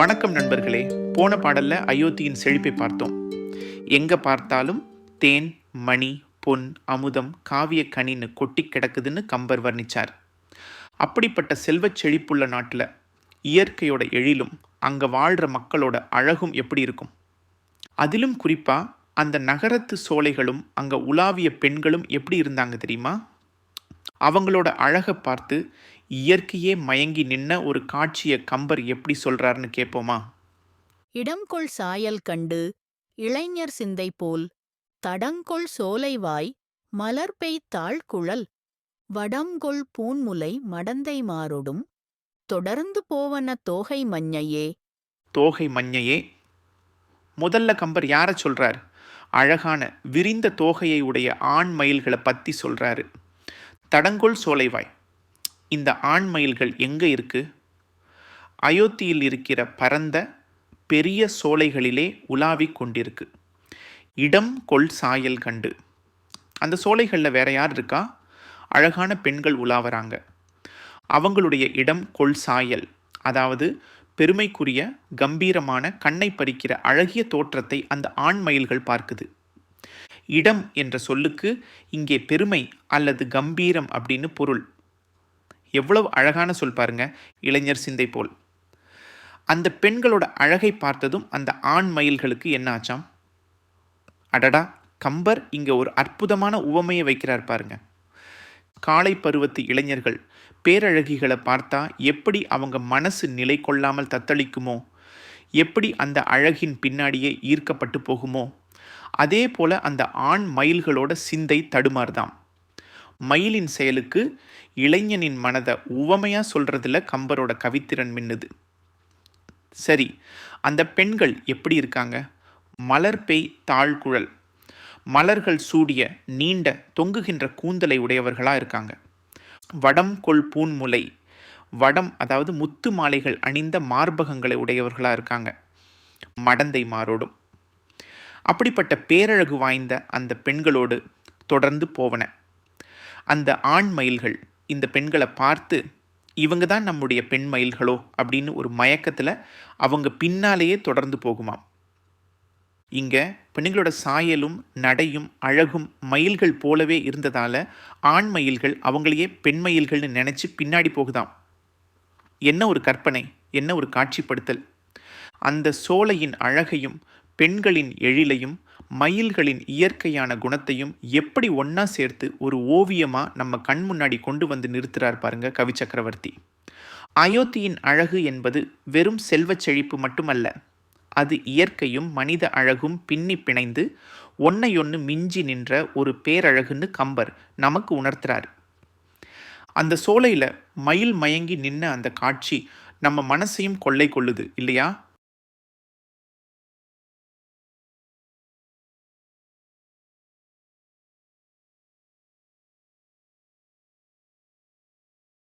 வணக்கம் நண்பர்களே. போன பாடல்ல அயோத்தியின் செழிப்பை பார்த்தோம். எங்க பார்த்தாலும் தேன் மணி பொன் அமுதம் காவிய கனின்னு கொட்டி கிடக்குதுன்னு கம்பர் வர்ணிச்சார். அப்படிப்பட்ட செல்வச் செழிப்புள்ள நாட்டில் இயற்கையோட எழிலும் அங்கே வாழ்கிற மக்களோட அழகும் எப்படி இருக்கும்? அதிலும் குறிப்பாக அந்த நகரத்து சோலைகளும் அங்கே உலாவிய பெண்களும் எப்படி இருந்தாங்க தெரியுமா? அவங்களோட அழகை பார்த்து இயற்கையே மயங்கி நின்ன ஒரு காட்சியை கம்பர் எப்படி சொல்றாருன்னு கேட்போமா இடம்கொள் சாயல் கண்டு இளைஞர் சிந்தை போல் தடங்கொள் சோலைவாய் மலர்பெய் தாழ்குழல் வடம்கொள் பூன்முலை மடந்தை மாறொடும் தொடர்ந்து போவன தோகை மஞ்ஞையே தோகை மஞ்சையே? முதல்ல கம்பர் யாரை சொல்றார்? அழகான விரிந்த தோகையை உடைய ஆண் மயில்களை பற்றி சொல்றாரு. தடங்கொள் சோலைவாய் இந்த ஆண் மயில்கள் எங்கே இருக்கு? அயோத்தியில் இருக்கிற பரந்த பெரிய சோலைகளிலே உலாவிக் கொண்டிருக்கு. இடம் கொள் சாயல் கண்டு. அந்த சோலைகளில் வேற யார் இருக்கா? அழகான பெண்கள் உலாவறாங்க. அவங்களுடைய இடம் கொள் சாயல் அதாவது பெருமைக்குரிய கம்பீரமான கண்ணை பறிக்கிற அழகிய தோற்றத்தை அந்த ஆண் மயில்கள் பார்க்குது. இடம் என்ற சொல்லுக்கு இங்கே பெருமை அல்லது கம்பீரம் அப்படின்னு பொருள். எவ்வளவு அழகான சொல் பாருங்க இளைஞர் சிந்தை போல். அந்த பெண்களோட அழகை பார்த்ததும் அந்த ஆண் மயில்களுக்கு என்ன ஆச்சாம்? அடடா கம்பர் இங்கே ஒரு அற்புதமான உவமையை வைக்கிறார் பாருங்க. காலை பருவத்து இளைஞர்கள் பேரழகிகளை பார்த்தா எப்படி அவங்க மனசு நிலை கொள்ளாமல் தத்தளிக்குமோ எப்படி அந்த அழகின் பின்னாடியே ஈர்க்கப்பட்டு போகுமோ அதே போல அந்த ஆண் மயில்களோட சிந்தை தடுமாறுதாம். மயிலின் செயலுக்கு இளைஞனின் மனதை உவமையாக சொல்கிறதுல கம்பரோட கவித்திறன் மின்னுது. சரி அந்த பெண்கள் எப்படி இருக்காங்க? மலர் பெய் தாழ்குழல் மலர்கள் சூடிய நீண்ட தொங்குகின்ற கூந்தலை உடையவர்களாக இருக்காங்க. வடம் கொள் பூன்முலை வடம் அதாவது முத்து மாலைகள் அணிந்த மார்பகங்களை உடையவர்களாக இருக்காங்க. மடந்தை மாறோடும் அப்படிப்பட்ட பேரழகு வாய்ந்த அந்த பெண்களோடு தொடர்ந்து போவன. அந்த ஆண் மயில்கள் இந்த பெண்களை பார்த்து இவங்க தான் நம்முடைய பெண் மயில்களோ? அப்படின்னு ஒரு மயக்கத்தில் அவங்க பின்னாலேயே தொடர்ந்து போகுமாம். இங்கே பெண்களோட சாயலும் நடையும் அழகும் மயில்கள் போலவே இருந்ததால் ஆண் மயில்கள் அவங்களையே பெண் மயில்கள்னு நினச்சி பின்னாடி போகுதாம். என்ன ஒரு கற்பனை என்ன ஒரு காட்சிப்படுத்தல். அந்த சோலையின் அழகையும் பெண்களின் எழிலையும் மயில்களின் இயற்கையான குணத்தையும் எப்படி ஒன்றா சேர்த்து ஒரு ஓவியமாக நம்ம கண் முன்னாடி கொண்டு வந்து நிறுத்துறார் பாருங்க கவி சக்கரவர்த்தி. அயோத்தியின் அழகு என்பது வெறும் செல்வச் செழிப்பு மட்டுமல்ல அது இயற்கையும் மனித அழகும் பின்னி பிணைந்து ஒன்னையொன்று மிஞ்சி நின்ற ஒரு பேரழகுன்னு கம்பர் நமக்கு உணர்த்துறார். அந்த சோலையில் மயில் மயங்கி நின்ன அந்த காட்சி நம்ம மனசையும் கொள்ளை கொள்ளுது இல்லையா?